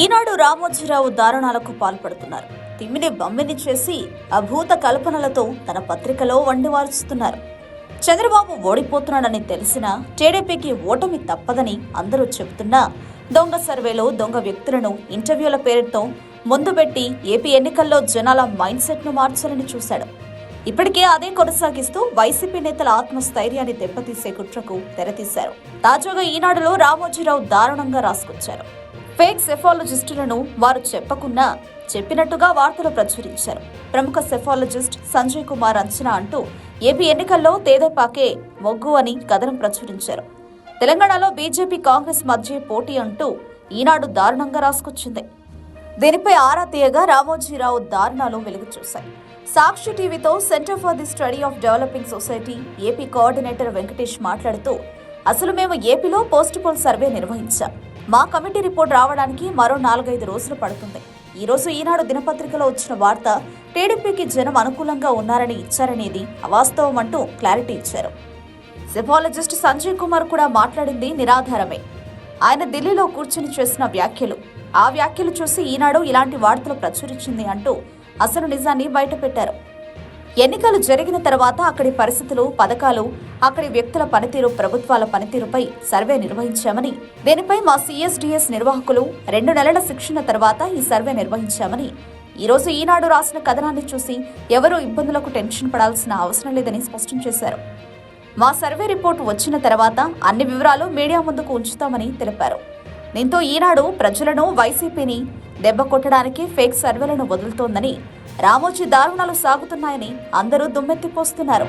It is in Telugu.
ఈనాడు రామోజీరావు దారుణాలకు పాల్పడుతున్నారు. తిమ్మిని బమ్మిని చేసి అభూత కల్పనలతో తన పత్రికలో వండివారుస్తున్నారు చంద్రబాబు ఓడిపోతున్నాడని తెలిసినా టీడీపీకి ఓటమి తప్పదని అందరూ చెబుతున్నా దొంగ సర్వేలో దొంగ వ్యక్తులను ఇంటర్వ్యూల పేరుతో ముందు పెట్టి ఏపీ ఎన్నికల్లో జనాల మైండ్ సెట్ను మార్చాలని చూశాడు. ఇప్పటికే అదే కొనసాగిస్తూ వైసీపీ నేతల ఆత్మస్థైర్యాన్ని దెబ్బతీసే కుట్రకు తెరతీశారు. తాజాగా ఈనాడులో రామోజీరావు దారుణంగా రాసుకొచ్చారు. ఫేక్ సెఫాలజిస్టులను వారు చెప్పకున్నా చెప్పినట్టుగా వార్తలు ప్రచురించారు. ప్రముఖ సెఫాలజిస్ట్ సంజయ్ కుమార్ అంచనా అంటూ ఏపీ ఎన్నికల్లో తేదేపాకే మొగ్గు అని కథనం ప్రచురించారు. తెలంగాణలో బీజేపీ కాంగ్రెస్ మధ్య పోటీ అంటూ ఈనాడు దారుణంగా రాసుకొచ్చింది. దీనిపై ఆరా తీయగా రామోజీరావు దారుణాలు వెలుగు చూశాయి Sakshi టీవీతో centre for the study of developing society AP coordinator Venkatesh మాట్లాడుతూ అసలు మేము ఏపీలో పోస్ట్ పోల్ సర్వే నిర్వహించాం. మా కమిటీ రిపోర్ట్ రావడానికి మరో నాలుగైదు రోజులు పడుతుంది. ఈరోజు ఈనాడు దినపత్రికలో వచ్చిన వార్త టీడీపీకి జనం అనుకూలంగా ఉన్నారని ఇచ్చారనేది అవాస్తవం అంటూ క్లారిటీ ఇచ్చారు. సెఫాలజిస్ట్ సంజయ్ కుమార్ కూడా మాట్లాడింది నిరాధారమే. ఆయన ఢిల్లీలో కూర్చుని చేసిన వ్యాఖ్యలు. ఆ వ్యాఖ్యలు చూసి ఈనాడు ఇలాంటి వార్తలు ప్రచురించింది అంటూ అసలు నిజాన్ని బయటపెట్టారు. ఎన్నికలు జరిగిన తర్వాత అక్కడి పరిస్థితులు పథకాలు అక్కడి వ్యక్తుల పనితీరు ప్రభుత్వాల పనితీరుపై సర్వే నిర్వహించామని దీనిపై మా సిఎస్డిఎస్ నిర్వాహకులు రెండు నెలల శిక్షణ తర్వాత ఈ సర్వే నిర్వహించామని ఈరోజు ఈనాడు రాసిన కథనాన్ని చూసి ఎవరూ ఇబ్బందులకు టెన్షన్ పడాల్సిన అవసరం లేదని స్పష్టం చేశారు. మా సర్వే రిపోర్టు వచ్చిన తర్వాత అన్ని వివరాలు మీడియా ముందుకు ఉంచుతామని తెలిపారు. దీంతో ఈనాడు ప్రజలను వైసీపీని దెబ్బ కొట్టడానికి ఫేక్ సర్వేలను వదులుతోందని రామోజీ దారుణాలు సాగుతున్నాయని అందరూ దుమ్మెత్తిపోస్తున్నారు.